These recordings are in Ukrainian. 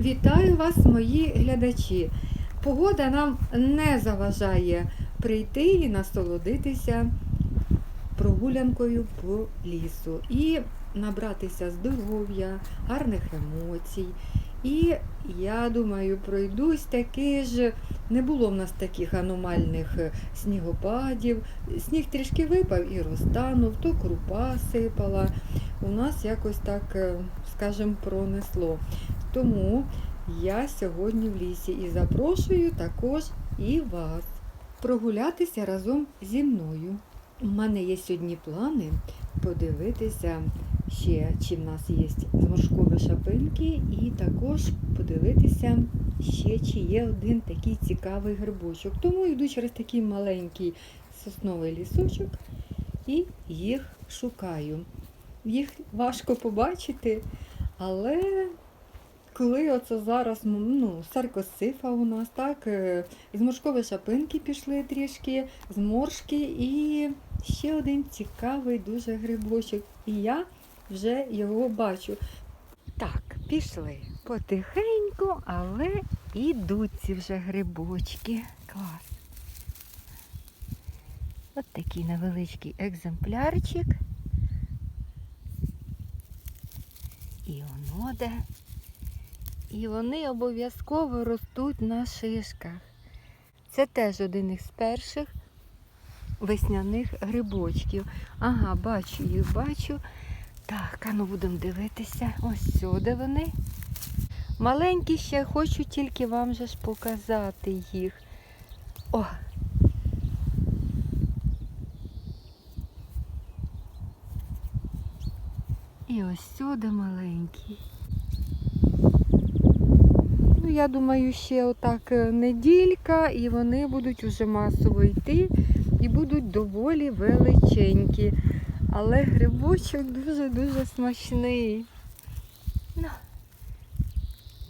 Вітаю вас, мої глядачі. Погода нам не заважає прийти і насолодитися прогулянкою по лісу і набратися здоров'я, гарних емоцій. І я думаю, пройдусь таки ж. Не було в нас таких аномальних снігопадів. Сніг трішки випав і розтанув, то крупа сипала. У нас якось так, е, скажімо, пронесло. Тому я сьогодні в лісі і запрошую також і вас прогулятися разом зі мною. У мене є сьогодні плани подивитися ще, чи в нас є зморшкові шапинки, і також подивитися ще, чи є один такий цікавий грибочок. Тому йду через такий маленький сосновий лісочок і їх шукаю. Їх важко побачити, але коли оце зараз ну, саркосифа у нас, так, е, зморшкові шапинки пішли трішки, зморшки і ще один цікавий дуже грибочок. І я вже його бачу. Так, пішли потихеньку, але ідуть ці вже грибочки. Клас. От такий невеличкий екземплярчик. І воно де. І вони обов'язково ростуть на шишках. Це теж один із перших весняних грибочків. Ага, бачу їх, бачу. Так, а ну будемо дивитися. Ось сюди вони. Маленькі ще хочу тільки вам же ж показати їх. О! І ось сюди маленький. Ну, я думаю, ще отак е, неділька, і вони будуть уже масово йти і будуть доволі величенькі. Але грибочок дуже-дуже смачний. Ну,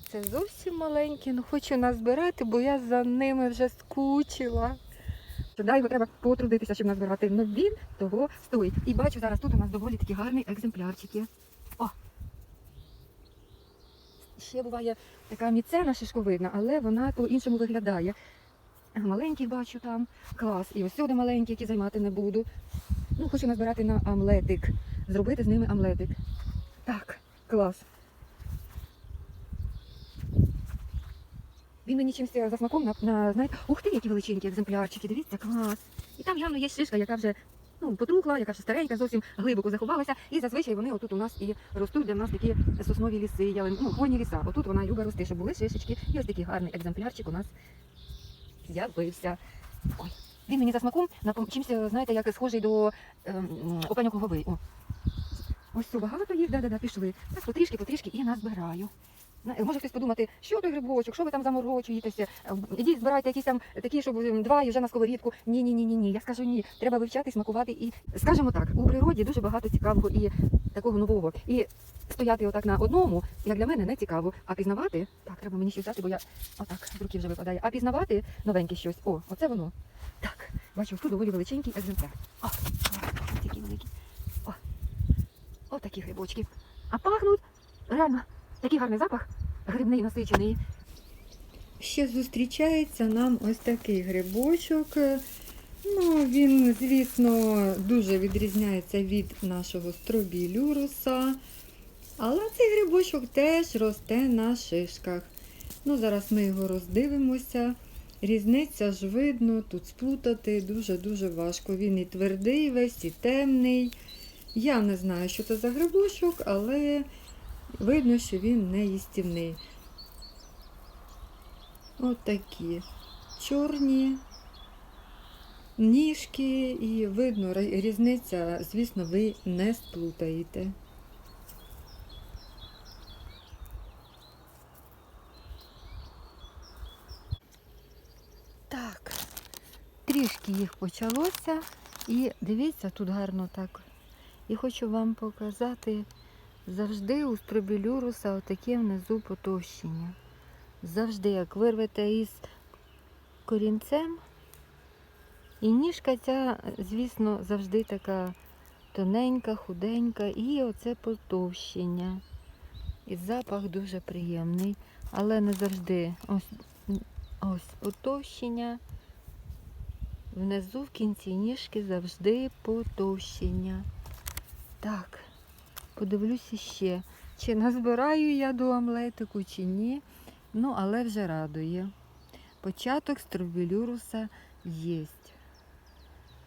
це зовсім маленький, ну хочу назбирати, бо я за ними вже скучила. Да, його треба потрудитися, щоб назбирати. Ну він того стоїть. І бачу, зараз тут у нас доволі такі гарні екземплярчики. Ще буває така міцена шишковидна, але вона по-іншому виглядає. Маленьких бачу там, клас. І ось сюди маленькі, які займати не буду. Ну, хочу назбирати на омлетик. Зробити з ними омлетик. Так, клас. Він мені чимось за смаком на, на знаєте, ух ти, які величенькі екземплярчики, дивіться, клас. І там явно є шишка, яка вже ну, потрухла, яка вже старенька, зовсім глибоко заховалася. І зазвичай вони отут у нас і ростуть, де в нас такі соснові ліси, ялин, ну, хвойні ліса. Отут вона любить рости, щоб були шишечки. І ось такий гарний екземплярчик у нас з'явився. Ой. Він мені за смаком чимось, знаєте, як схожий до ем, опеньок. О. Ось багато їх, да-да-да, пішли. Так потрішки, потрішки і назбираю. Може хтось подумати, що той грибочок, що ви там заморочуєтеся? Е, Ідіть збирайте якісь там такі, щоб ем, два і вже на сковорідку. Ні, ні, ні, ні. Я скажу ні. Треба вивчати, смакувати і скажімо так, у природі дуже багато цікавого і такого нового. І стояти отак на одному, як для мене, не цікаво. А пізнавати, так, треба мені щось взяти, бо я отак з руки вже випадає. А пізнавати новеньке щось. О, оце воно. Так, бачу, тут доволі величенький екземпляр. О, такі великі. О, ось такі грибочки. А пахнуть реально такий гарний запах, грибний насичений. Ще зустрічається нам ось такий грибочок. Ну, він, звісно, дуже відрізняється від нашого стробілюруса. Але цей грибочок теж росте на шишках. Ну, зараз ми його роздивимося. Різниця ж видно, тут сплутати дуже-дуже важко. Він і твердий весь, і темний. Я не знаю, що це за грибочок, але видно, що він не їстівний. От чорні ніжки, і видно, різниця, звісно, ви не сплутаєте. Так, трішки їх почалося. І дивіться, тут гарно так. І хочу вам показати завжди у стробілюруса отаке внизу потовщення. Завжди, як вирвете із корінцем. І ніжка ця, звісно, завжди така тоненька, худенька, і оце потовщення. І запах дуже приємний, але не завжди. Ось, ось потовщення. Внизу в кінці ніжки завжди потовщення. Так, подивлюся ще, чи назбираю я до омлетику, чи ні. Ну, але вже радує. Початок стробілюруса є.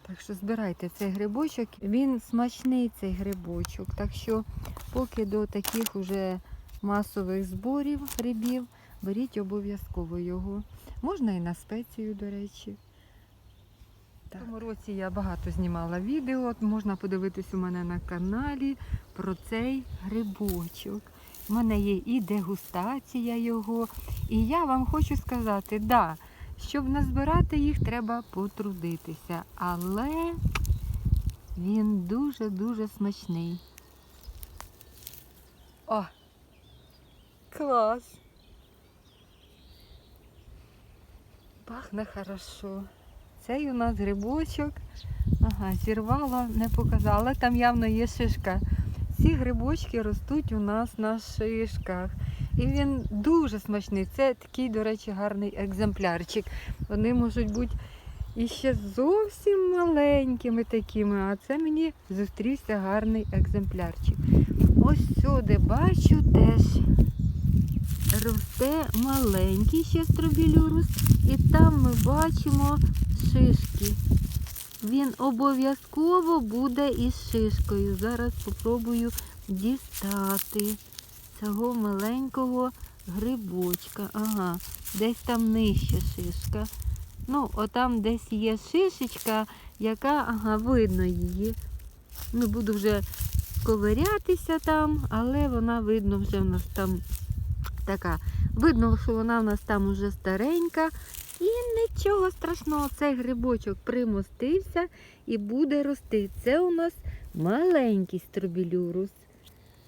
Так що збирайте цей грибочок. Він смачний цей грибочок. Так що, поки до таких уже масових зборів грибів, беріть обов'язково його. Можна і на спецію, до речі. В цьому році я багато знімала відео, можна подивитись у мене на каналі про цей грибочок. У мене є і дегустація його. І я вам хочу сказати, да, щоб назбирати їх, треба потрудитися. Але він дуже-дуже смачний. О! Клас! Пахне хорошо. Цей у нас грибочок. Ага, зірвала, не показала. Там явно є шишка. Ці грибочки ростуть у нас на шишках. І він дуже смачний. Це такий, до речі, гарний екземплярчик. Вони можуть бути іще зовсім маленькими такими, а це мені зустрівся гарний екземплярчик. Ось сюди бачу теж росте маленький ще стробілюрус, і там ми бачимо шишки. Він обов'язково буде із шишкою. Зараз спробую дістати цього маленького грибочка. Ага, десь там нижче шишка. Ну, отам десь є шишечка, яка, ага, видно її. Не буду вже ковирятися там, але вона видно вже в нас там така. Видно, що вона в нас там уже старенька. І нічого страшного, цей грибочок примостився і буде рости. Це у нас маленький стробілюрус.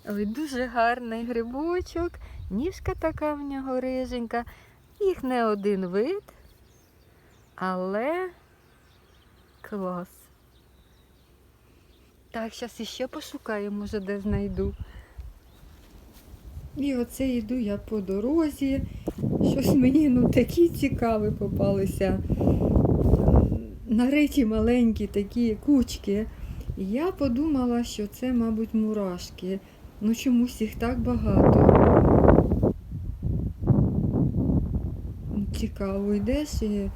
Ой, дуже гарний грибочок. Ніжка така в нього риженька. Їх не один вид, але клас. Так, зараз іще пошукаю, може, де знайду. І оце йду я по дорозі. Щось мені ну, такі цікаві попалися. Нариті маленькі такі кучки. Я подумала, що це, мабуть, мурашки. Ну чомусь їх так багато. Цікаво, йдеш і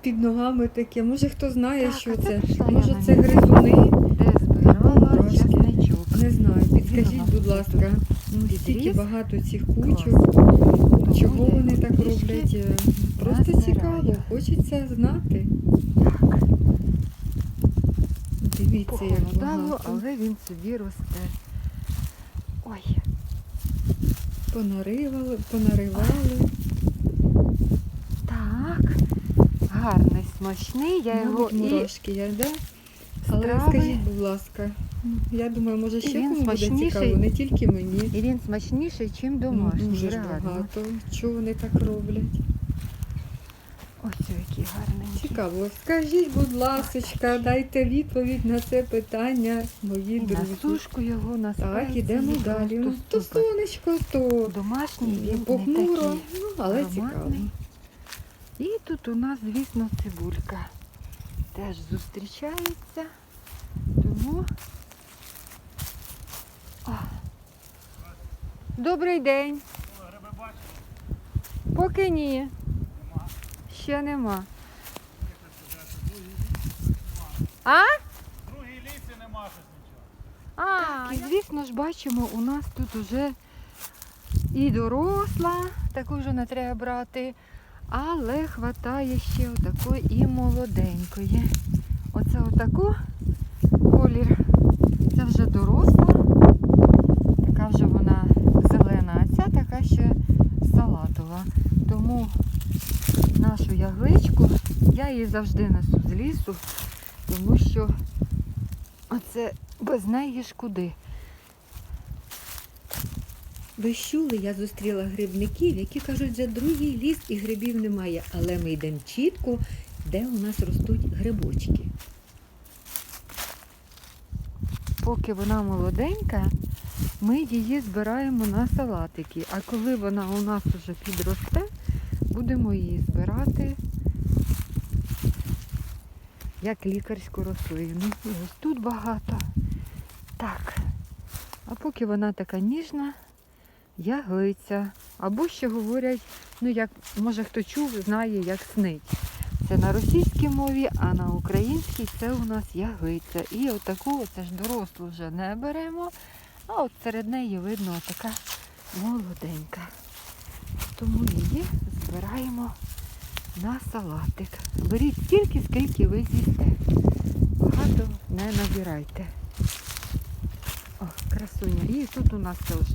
під ногами таке. Може хто знає, Так, що це це? Може це гризуни? Де збирала часничок. Не знаю, підкажіть, будь ласка. Ну, стільки багато цих кучок. Чого я вони так роблять? Е, Просто цікаво, хочеться знати. Дивіться, як похолодало, багато. але він собі росте. Ой, Понаривали, понаривали. так. Гарний, смачний. Я його і є, да? Але страви. скажіть, будь ласка, я думаю, може ще він кому буде цікаво, не тільки мені. І він смачніший, ніж Ну, домашній. Дуже ж реально. багато. Чого вони так роблять? Ось який гарний. Цікаво. Скажіть, будь ласка, дайте відповідь на це питання, мої І на друзі. сушку його на Так, ідемо далі. Ну, то сонечко, то Домашній він похмуро, не такий. ну, але ароматний. цікаво. І тут у нас, звісно, цибулька теж зустрічається. Тому. О. Добрий день. Поки ні. Ще нема. А? другій лісі нема щось нічого. А, і звісно ж бачимо, у нас тут уже і доросла, таку вже не треба брати, але хватає ще отакої і молоденької. Оце отаку колір. Це вже доросла, така вже вона зелена, а ця така ще салатова. Тому нашу ягличку я її завжди несу з лісу, тому що оце без неї ж куди. Ви чули, я зустріла грибників, які кажуть, вже другий ліс і грибів немає, але ми йдемо чітко, де у нас ростуть грибочки. Поки вона молоденька, ми її збираємо на салатики. А коли вона у нас вже підросте, будемо її збирати як лікарську рослину. Ось тут багато. Так. А поки вона така ніжна, яглиця. Або ще говорять, ну як може хто чув, знає, як снить. Це на російській мові, а на українській це у нас яглиця. І отаку, це ж дорослу вже не беремо, а от серед неї видно така молоденька. Тому її збираємо на салатик. Беріть стільки, скільки ви з'їсте. Багато не набирайте. О, красуня. І тут у нас теж,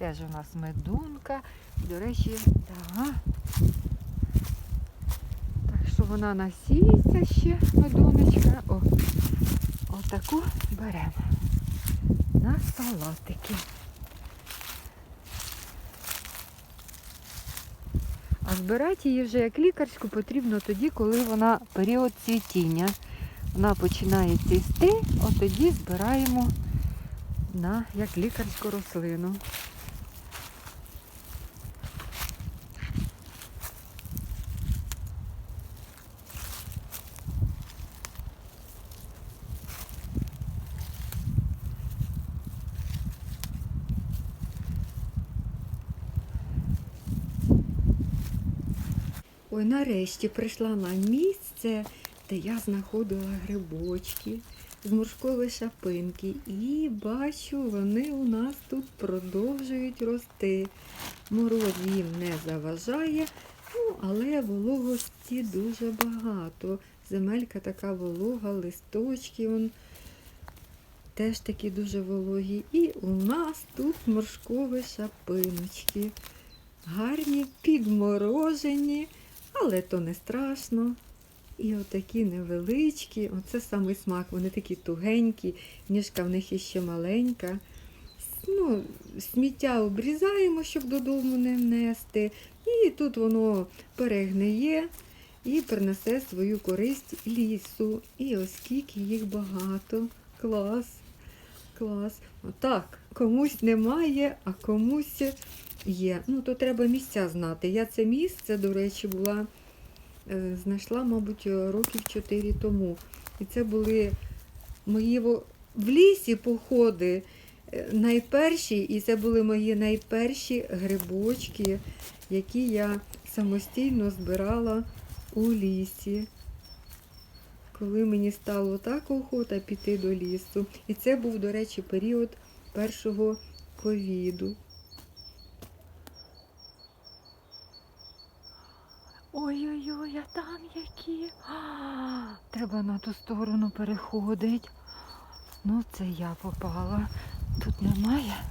теж у нас медунка. До речі, да. Так що вона насіється ще, медуночка. О, отаку беремо на салатики. А збирати її вже як лікарську потрібно тоді, коли вона період цвітіння. Вона починає цвісти, от тоді збираємо на як лікарську рослину. Ой, нарешті прийшла на місце, де я знаходила грибочки з морської шапинки. І бачу, вони у нас тут продовжують рости. Мороз їм не заважає, ну, але вологості дуже багато. Земелька така волога, листочки он теж такі дуже вологі. І у нас тут моршкові шапиночки. Гарні, підморожені. Але то не страшно. І отакі невеличкі, оце самий смак, вони такі тугенькі, ніжка в них іще маленька. Ну, сміття обрізаємо, щоб додому не внести. І тут воно перегниє і принесе свою користь лісу. І ось скільки їх багато. Клас. Клас. Отак. Комусь немає, а комусь є. Ну, то треба місця знати. Я це місце, до речі, була, е, знайшла, мабуть, років 4 тому. І це були мої в лісі походи е, найперші, і це були мої найперші грибочки, які я самостійно збирала у лісі. Коли мені стало так охота піти до лісу. І це був, до речі, період першого ковіду. Ой-ой-ой, а там які. А, треба на ту сторону переходити. Ну, це я попала. Тут немає.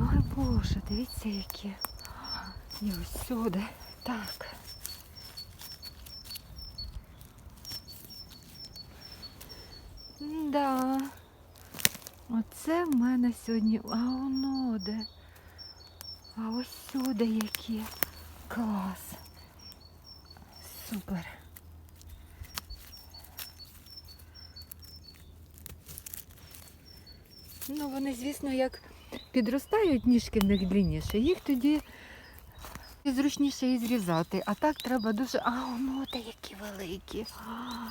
Ой Боже, дивіться які. І ось сюди. Так. Да. Оце в мене сьогодні. А воно де. А ось сюди які. Клас. Супер. Ну, вони, звісно, як підростають, ніжки в них длинніше, їх тоді зручніше і зрізати. А так треба дуже. А, воно та які великі. А,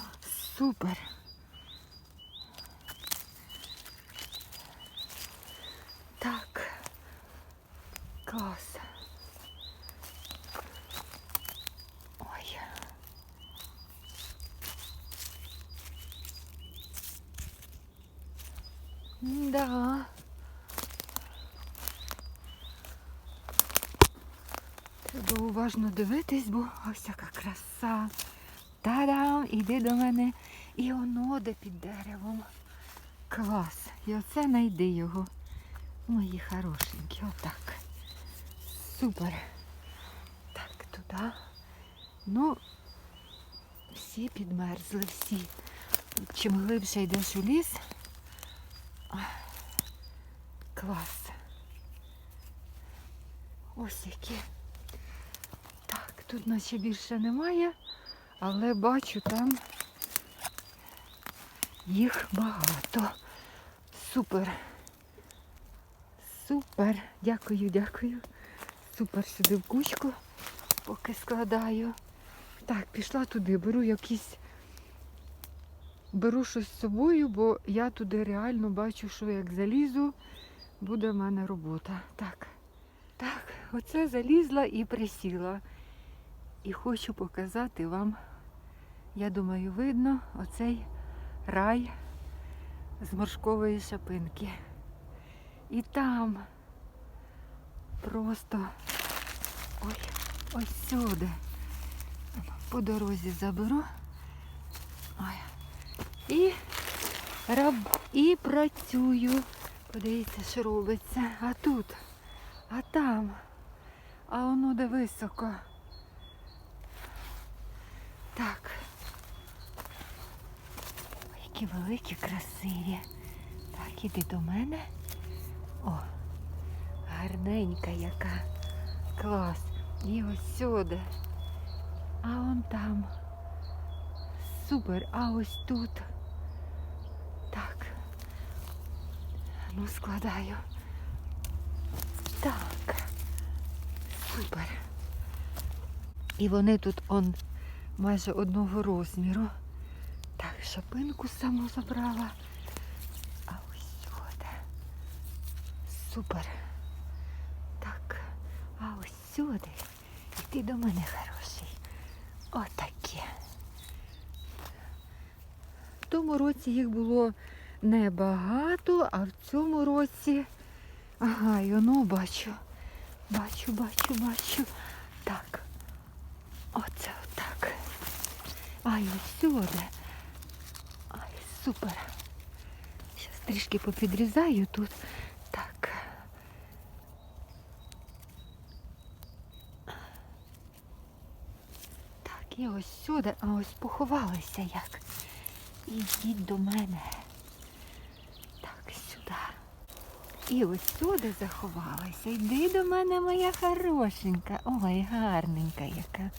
Супер. Так. Клас. Ой. Да. Треба уважно дивитись, бо ось яка краса. Та-дам! Іди до мене. І воно де під деревом. Клас. І оце найди його. Мої хорошенькі, отак. Супер. Так, туди. Ну, всі підмерзли, всі. Чим глибше йдеш у ліс. Клас. Ось які. Тут наче більше немає, але бачу там їх багато. Супер. Супер. Дякую, дякую. Супер сюди в кучку, поки складаю. Так, пішла туди, беру якісь. Беру щось з собою, бо я туди реально бачу, що як залізу, буде в мене робота. Так. Так, оце залізла і присіла. І хочу показати вам, я думаю, видно оцей рай з моршкової шапинки. І там просто ой, ось сюди. По дорозі заберу. Ой. І, раб... і працюю. Подивіться, що робиться. А тут, а там, а воно де високо. Так. Які великі, красиві. Так, іди до мене. О, гарненька яка. Клас. І ось сюди. А он там. Супер. А ось тут. Так. Ну, складаю. Так. Супер. І вони тут он майже одного розміру. Так, шапинку саму забрала. А ось сюди. Супер. Так. А ось сюди. І ти до мене хороший. Отаке. В тому році їх було небагато, а в цьому році. Ага, і воно бачу. Бачу, бачу, бачу. Так. Оце отак. Ай, ось сюди. Ай, супер. Зараз трішки попідрізаю тут. Так. Так, і ось сюди, а ось поховалися як. Ідіть до мене. Так, сюди. І ось сюди заховалася. Йди до мене, моя хорошенька. Ой, гарненька яка.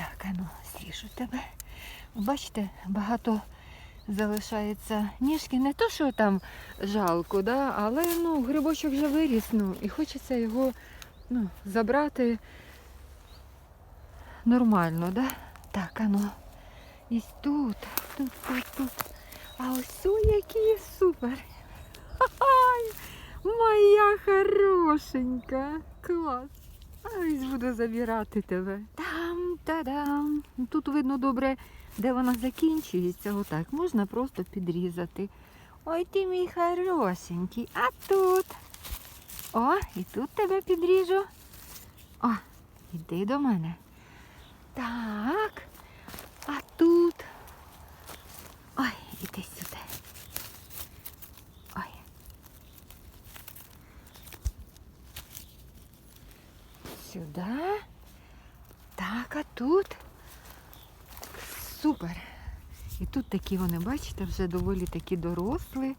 Так, ану, зріжу тебе. Бачите, багато залишається ніжки. Не то, що там жалко, да? але ну, грибочок вже виріс, ну, і хочеться його ну, забрати нормально, да? Так, ану. І тут, тут, тут, тут. А ось о, які супер. Ай, моя хорошенька. Клас. Ай, буду забирати тебе. Там, та-дам. Тут видно добре, де вона закінчується. Отак. Можна просто підрізати. Ой, ти мій хорошенький. А тут. О, і тут тебе підріжу. О, іди до мене. Так. А тут. Ой, іди сюди. Сюди. Так, а тут. Супер. І тут такі вони, бачите, вже доволі такі дорослі.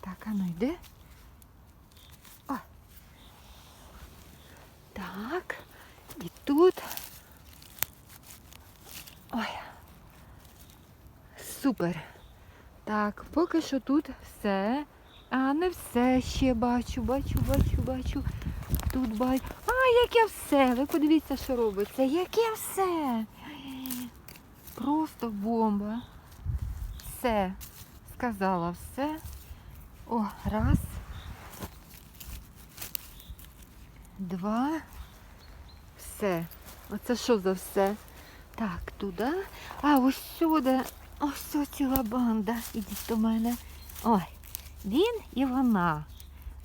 Так, а ну йде. О. Так. І тут. Ой. Супер. Так, поки що тут все. А не все ще бачу, бачу, бачу, бачу. Тут бачу. Яке все. Ви подивіться, що робиться. Яке все. Просто бомба. Все. Сказала все. О, раз. Два. Все. Оце що за все? Так, туди. А, ось сюди. Ось ось ціла банда. Ідіть до мене. Ой, він і вона.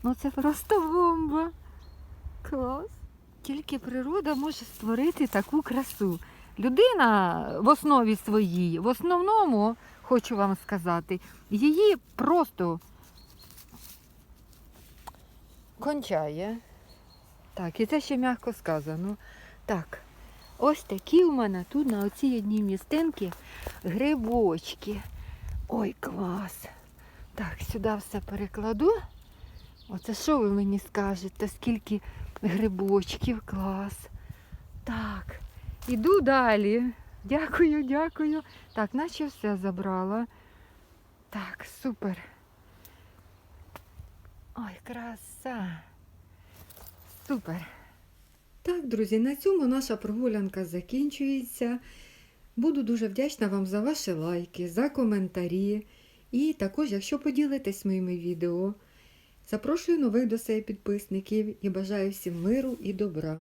Ну це просто бомба. Клас. Тільки природа може створити таку красу. Людина в основі своїй, в основному, хочу вам сказати, її просто кончає. Так, і це ще м'яко сказано. Так, ось такі у мене тут на оцій одній містинці грибочки. Ой, клас. Так, сюди все перекладу. Оце що ви мені скажете? Скільки грибочків, клас. Так, іду далі. Дякую, дякую. Так, наче все забрала. Так, супер. Ой, краса. Супер. Так, друзі, на цьому наша прогулянка закінчується. Буду дуже вдячна вам за ваші лайки, за коментарі. І також, якщо поділитесь моїми відео. Запрошую нових до себе підписників і бажаю всім миру і добра.